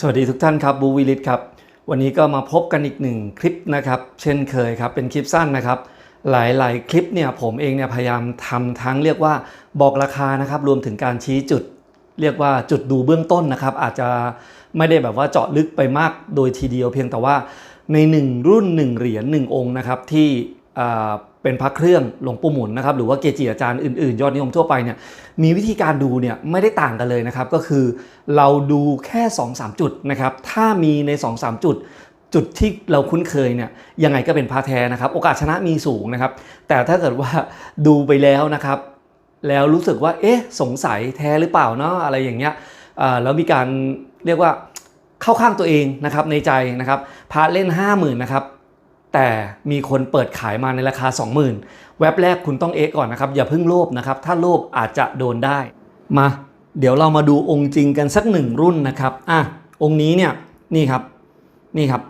สวัสดีทุกท่านครับบูวิลิตครับ วันนี้ก็มาพบกันอีกหนึ่งคลิปนะครับ เช่นเคยครับ เป็นคลิปสั้นนะครับ หลายๆ คลิปเนี่ยผมเองเนี่ยพยายามทำทั้งเรียกว่าบอกราคานะครับ รวมถึงการชี้จุด เรียกว่าจุดดูเบื้องต้นนะครับ อาจจะไม่ได้แบบว่าเจาะลึกไปมากโดยทีเดียวเพียงแต่ว่าใน 1 รุ่น 1 เหรียญ1องค์นะครับที่ เป็นพระเครื่องหลวงปู่หมุนนะครับหรือว่าเกจิอาจารย์อื่นๆ ยอดนิยมทั่วไปเนี่ยมีวิธีการดูเนี่ยไม่ได้ต่างกันเลยนะครับ ก็คือเราดูแค่ 2-3 จุดนะครับ ถ้ามีใน 2-3 จุด จุดที่เราคุ้นเคยเนี่ยยังไงก็เป็นพระแท้นะครับ โอกาสชนะมีสูงนะครับ แต่ถ้าเกิดว่าดูไปแล้วนะครับ แล้วรู้สึกว่าเอ๊ะสงสัยแท้หรือเปล่าเนาะอะไรอย่างเงี้ยแล้วมีการเรียกว่าเข้าข้างตัวเองนะครับในใจนะครับพระเล่น 50,000นะครับ แต่มีคนเปิดขายมาในราคา 20,000แว็บแรกคุณต้องเอ๊ะก่อนนะครับ อย่าเพิ่งโลภนะครับ ถ้าโลภอาจจะโดนได้ มา เดี๋ยวเรามาดูองค์จริงกันสักหนึ่งรุ่นนะครับอะองค์นี้เนี่ยนี่ครับนี่ครับ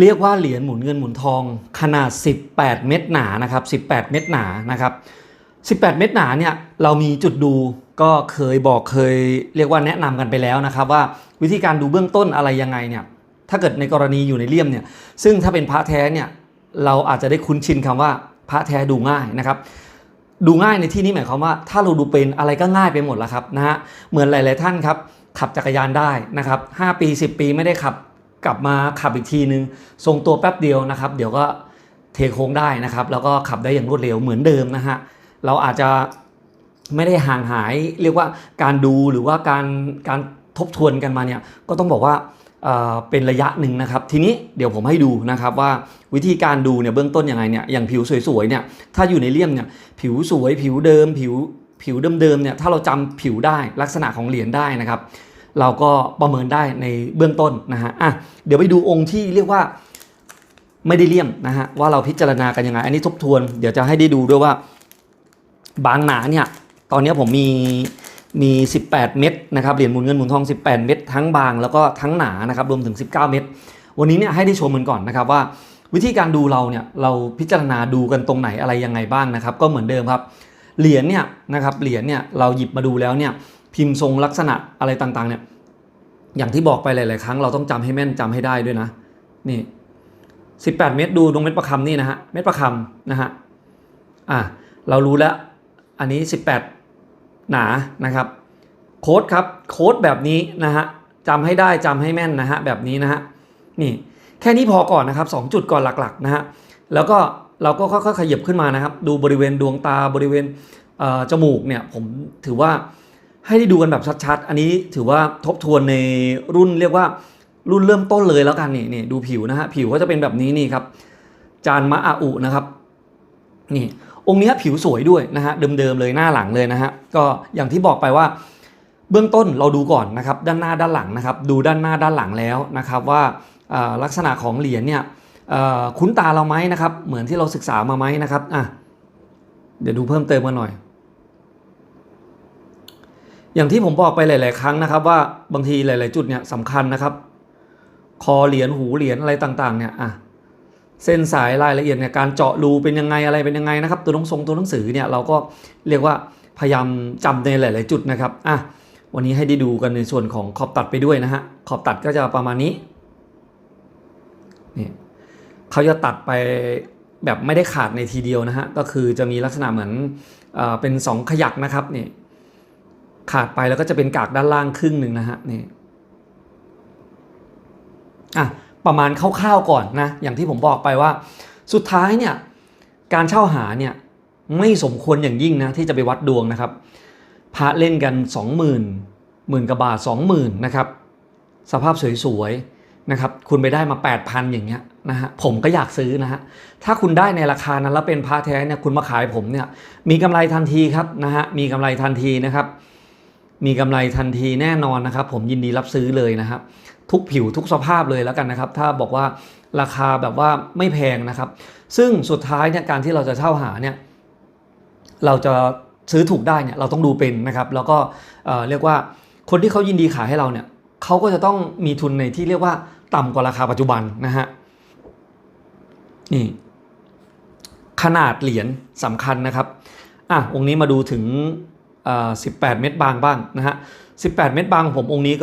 เรียกว่าเหรียญหมุนเงินหมุนทองขนาด 18 เม็ดหนานะครับ 18 เม็ดหนานะครับ18 เม็ดหนาเนี่ยเรามีจุดดูก็เคยบอกเคย เรียกว่าแนะนำกันไปแล้วนะครับ ว่าวิธีการดูเบื้องต้นอะไรยังไงเนี่ย ถ้าเกิดในกรณีอยู่ในเลี่ยมเนี่ยซึ่งถ้าเป็นพระแท้เนี่ยเราอาจจะได้คุ้นชินคำว่าพระแท้ดูง่ายนะครับ ดูง่ายในที่นี้หมายความว่า ถ้าเราดูเป็นอะไรก็ง่ายไปหมดแล้วครับนะฮะเหมือนหลาย ๆ ท่านครับขับจักรยานได้นะครับ5ปี 10 ปีไม่ได้ขับกลับมาขับอีกทีนึงทรงตัวแป๊บเดียวนะครับ เดี๋ยวก็เทโค้งได้นะครับ แล้วก็ขับได้อย่างรวดเร็วเหมือนเดิมนะฮะเราอาจจะไม่ได้ห่างหายเรียกว่าการดูหรือว่าการการทบทวนกันมาเนี่ยก็ต้องบอกว่า เป็นระยะหนึ่งนะครับ ทีนี้เดี๋ยวผมให้ดูนะครับว่าวิธีการดูเนี่ยเบื้องต้นยังไงเนี่ยอย่างผิวสวยๆเนี่ยถ้าอยู่ในเลี่ยมเนี่ยผิวสวย ผิวเดิม ผิวผิวเดิมๆเนี่ยถ้าเราจำผิวได้ลักษณะของเหรียญได้นะครับ เราก็ประเมินได้ในเบื้องต้นนะฮะอะเดี๋ยวไปดูองค์ที่เรียกว่าไม่ได้เลี่ยมนะฮะว่าเราพิจารณากันยังไง อันนี้ทบทวน เดี๋ยวจะให้ได้ดูด้วยว่า บางหนาเนี่ยตอนนี้ผมมี มี 18 เม็ดนะครับเหรียญหมุนเงินหมุนทอง 18 เม็ดทั้งบางแล้วก็ทั้งหนานะครับรวมถึง 19 เม็ดวันนี้เนี่ยให้ได้ชมกันก่อนนะครับว่า วิธีการดูเราเนี่ยเราพิจารณาดูกันตรงไหนอะไรยังไงบ้างนะครับก็เหมือนเดิมครับเหรียญเนี่ยนะครับเหรียญเนี่ยเราหยิบมาดูแล้วเนี่ยพิมพ์ทรงลักษณะอะไรต่างๆเนี่ยอย่างที่บอกไปหลาย ๆ ครั้งเราต้องจำให้แม่นจำให้ได้ด้วยนะนี่ 18 เม็ดดูตรงเม็ดประคำนี่นะฮะเม็ดประคำนะฮะอะเรารู้แล้วอันนี้ 18 หนานะครับโค้ดครับโค้ดแบบนี้นะฮะจำให้ได้จำให้แม่นนะฮะแบบนี้นะฮะนี่แค่นี้พอก่อนนะครับ 2 จุดก่อนหลักๆนะฮะแล้วก็เราก็ค่อยๆขยับขึ้นมานะครับ ดูบริเวณดวงตาบริเวณเจมูกเนี่ยผมถือว่าให้ได้ดูกันแบบชัดๆ อันนี้ถือว่าทบทวนในรุ่นเรียกว่ารุ่นเริ่มต้นเลยแล้วกันนี่นี่ดูผิวนะฮะผิวก็จะเป็นแบบนี้นี่ครับ จานมะอาอุนะครับ นี่ องค์นี้ผิวสวยด้วยนะฮะเดิมๆเลยหน้าหลังเลยนะฮะก็อย่างที่บอกไปว่า เบื้องต้นเราดูก่อนนะครับด้านหน้าด้านหลังนะครับ ดูด้านหน้าด้านหลังแล้วนะครับว่าลักษณะของเหรียญเนี่ยคุ้นตาเราไหมนะครับ เหมือนที่เราศึกษามาไหมนะครับอะเดี๋ยวดูเพิ่มเติมกันหน่อย อย่างที่ผมบอกไปหลาย ๆ ครั้งนะครับ ว่าบางทีหลาย ๆ จุดเนี่ยสำคัญนะครับ คอเหรียญหูเหรียญอะไรต่าง ๆ เนี่ยอะ เส้นสายรายละเอียดเนี่ยการเจาะรูเป็นยังไงอะไรเป็นยังไงนะครับ ตัวหนังทรงตัวหนังสือเนี่ยเราก็เรียกว่าพยายามจำในหลาย ๆ จุดนะครับอะวันนี้ให้ได้ดูกันในส่วนของขอบตัดไปด้วยนะฮะขอบตัดก็จะประมาณนี้นี่เขาจะตัดไปแบบไม่ได้ขาดในทีเดียวนะฮะก็คือจะมีลักษณะเหมือนเอเป็นสองขยักนะครับนี่ขาดไปแล้วก็จะเป็นกากด้านล่างครึ่งหนึ่งนะฮะนี่อะ ประมาณคร่าวๆก่อนนะอย่างที่ผมบอกไปว่า สุดท้ายเนี่ยการเช่าหาเนี่ยไม่สมควรอย่างยิ่งนะที่จะไปวัดดวงนะครับพระเล่นกัน 20,000หมื่นกว่าบาท20,000นะครับสภาพสวยๆนะครับคุณไปได้มา 8,000 อย่างเงี้ยนะฮะผมก็อยากซื้อนะฮะถ้าคุณได้ในราคานั้นแล้วเป็นพระแท้เนี่ยคุณมาขายผมเนี่ยมีกำไรทันทีครับนะฮะมีกำไรทันทีนะครับมีกำไรทันทีแน่นอนนะครับ ผมยินดีรับซื้อเลยนะครับ ทุกผิวทุกสภาพเลยแล้วกันนะครับ ถ้าบอกว่าราคาแบบว่าไม่แพงนะครับ ซึ่งสุดท้ายเนี่ยการที่เราจะเช่าหาเนี่ยเราจะซื้อถูกได้เนี่ยเราต้องดูเป็นนะครับ แล้วก็เรียกว่าคนที่เขายินดีขายให้เราเนี่ยเขาก็จะต้องมีทุนในที่เรียกว่าต่ำกว่าราคาปัจจุบันนะฮะนี่ขนาดเหรียญสำคัญนะครับอะองค์นี้มาดูถึงอ่อ18 เม็ดบางบ้างนะฮะ 18 เม็ดบางของผมองค์นี้ก็